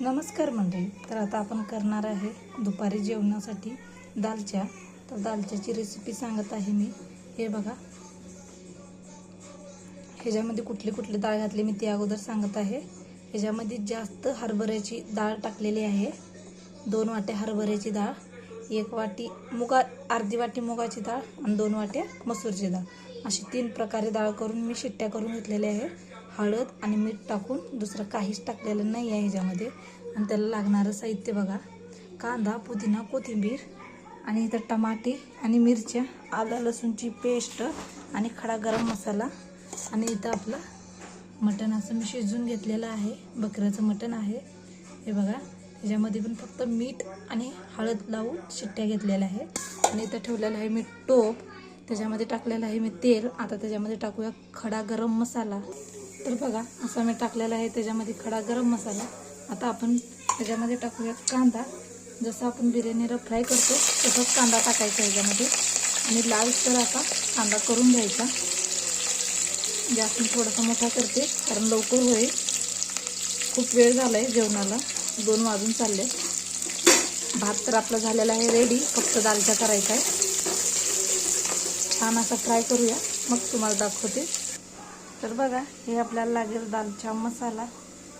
नमस्कार मंडळी तर आता आपण करणार आहे दुपारी जेवणासाठी दालच्या. तर दालच्याची रेसिपी सांगत आहे मी. हे बघा. ह्याच्यामध्ये कुठली कुठली डाळ घातली मी ती अगोदर सांगत आहे. ह्याच्यामध्ये जास्त हरभऱ्याची डाळ टाकलेली आहे. दोन वाट्या हरभऱ्याची डाळ एक वाटी मुगा अर्धी वाटी मुगाची डाळ आणि दोन वाट्या मसूरची डाळ. अशी तीन प्रकारे डाळ करून मी शिट्ट्या करून घेतलेल्या आहे. हळद आणि मीठ टाकून दुसरं काहीच टाकलेलं नाही आहे ह्याच्यामध्ये. आणि त्याला लागणारं साहित्य बघा. कांदा पुदिना कोथिंबीर आणि इथं टमाटे आणि मिरच्या आलं लसूणची पेस्ट आणि खडा गरम मसाला आणि इथं आपलं मटण असं मी शिजवून घेतलेलं आहे. बकऱ्याचं मटण आहे. हे बघा. त्याच्यामध्ये पण फक्त मीठ आणि हळद लावून शिट्ट्या घेतलेल्या आहे आणि इथं ठेवलेलं आहे मी टोप. त्याच्यामध्ये टाकलेलं आहे मी तेल. आता त्याच्यामध्ये टाकूया खडा गरम मसाला. तर बघा असं मी टाकलेला आहे. त्याच्यामध्ये खडा गरम मसाला. आता आपण त्याच्यामध्ये टाकूया कांदा. जसं आपण बिर्याणीला फ्राय करतो तसंच कांदा टाकायचा ह्याच्यामध्ये आणि लाल तर असा कांदा करून घ्यायचा. गॅस मी थोडासा मोठा करते कारण लवकर होईल. खूप वेळ झाला आहे जेवणाला. दोन वाजून चालले. भात तर आपला झालेला आहे रेडी फक्त दालचा करायचा आहे. छान असा फ्राय करूया. मग तुम्हाला दाखवते. तर बघा हे आपल्याला लागेल दालचा मसाला.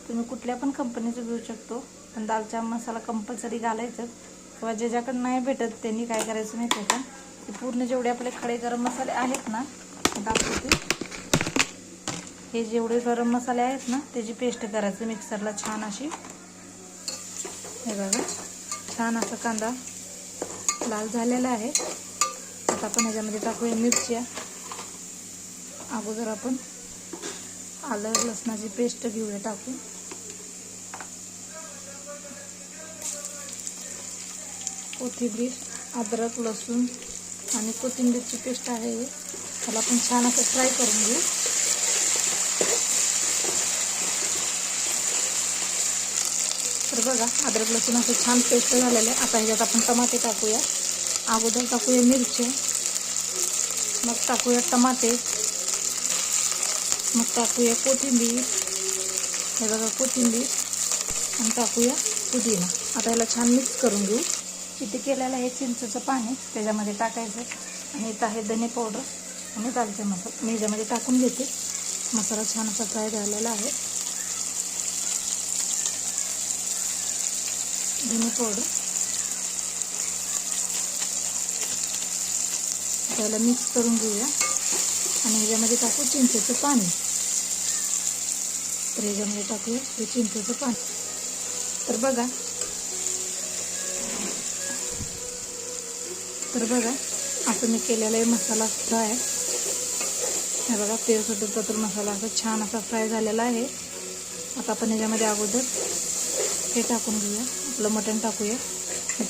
तुम्ही कुठल्या पण कंपनीचं घेऊ शकतो पण दालचा मसाला कंपल्सरी घालायचं. किंवा ज्याच्याकडं नाही भेटत त्यांनी काय करायचं माहिती आहे का? ते पूर्ण जेवढे आपले खडे गरम मसाले आहेत ना दाखवते. हे जेवढे गरम मसाले आहेत ना त्याची पेस्ट करायचं मिक्सरला छान अशी. हे बघा छान असा कांदा लाल झालेला आहे. आता आपण ह्याच्यामध्ये टाकूया मिरच्या. अगोदर आपण आलं लसणाची पेस्ट घेऊया टाकून. कोथिंबीर अद्रक लसूण आणि कोथिंबीरची पेस्ट आहे त्याला आपण छान असं फ्राय करून घेऊ. तर बघा अद्रक लसूण असं छान पेस्ट झालेलं आहे. आता ह्याच्यात आपण टमाटे टाकूया. अगोदर टाकूया मिरची. मग टाकूया टमाटे. मग टाकूया कोथिंबीर हे बघा कोथिंबीर आणि टाकूया पुदिना आता याला छान मिक्स करून घेऊ इथे केलेलं आहे चिंचेचं पाणी त्याच्यामध्ये टाकायचं आणि इथं आहे धने पावडर आणि दालचा मसाला मी याच्यामध्ये टाकून घेते मसाला छान असा फ्राय झालेला आहे धने पावडर त्याला मिक्स करून घेऊया आणि ह्याच्यामध्ये टाकू चिंचेचं पाणी. तर ह्याच्यामध्ये टाकूया हे चिंचेचं पाणी. तर बघा. तर बघा असं मी केलेला आहे मसाला फ्राय. हे बघा तेल तर मसाला असा छान असा फ्राय झालेला आहे. आता आपण ह्याच्यामध्ये अगोदर हे टाकून घेऊया. आपलं मटण टाकूया.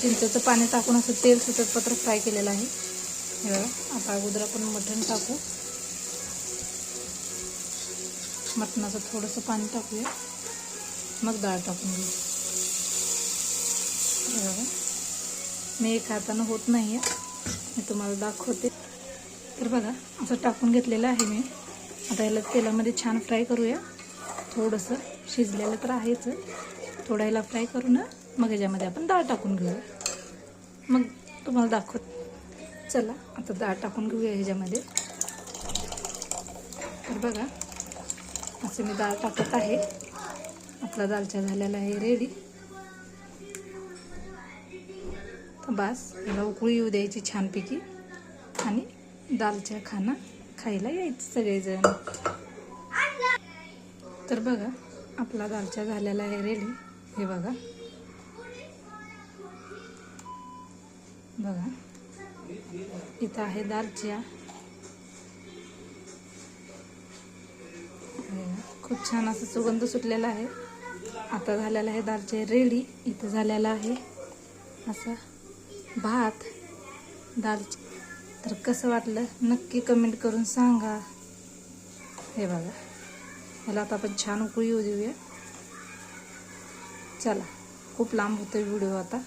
चिंचेचं पाणी टाकून असं तेल सुटत पत्र फ्राय केलेलं आहे. हे बघा आता अगोदर आपण मटण टाकू. मटणाचं थोडंसं पाणी टाकूया. मग डाळ टाकून घेऊ. मी एक हातानं होत नाही आहे मी तुम्हाला दाखवते. तर बघा असं टाकून घेतलेलं आहे मी. आता याला तेलामध्ये छान फ्राय करूया. थोडंसं शिजलेलं तर आहेच. थोडं याला फ्राय करू ना मग ह्याच्यामध्ये आपण डाळ टाकून घेऊया मग तुम्हाला दाखवत. चला आता डाळ टाकून घेऊया ह्याच्यामध्ये. तर बघा असं मी डाळ टाकत आहे. आपला दालचा झालेला आहे रेडी तर बास याला उकळी येऊ द्यायची छानपैकी. आणि दालच्या खाना खायला यायचं सगळेजण. तर बघा आपला दालचा झालेला आहे रेडी हे बघा. बघा. इथं आहे दालच्या खूप छान असं सुगंध सुटलेला आहे. आता झालेला आहे दालचे रेडी. इथं झालेला आहे असा भात दाल. तर कसं वाटलं नक्की कमेंट करून सांगा. हे बघा. ह्याला आता आपण छान उकळी येऊ देऊया. चला खूप लांब होतो व्हिडिओ आता.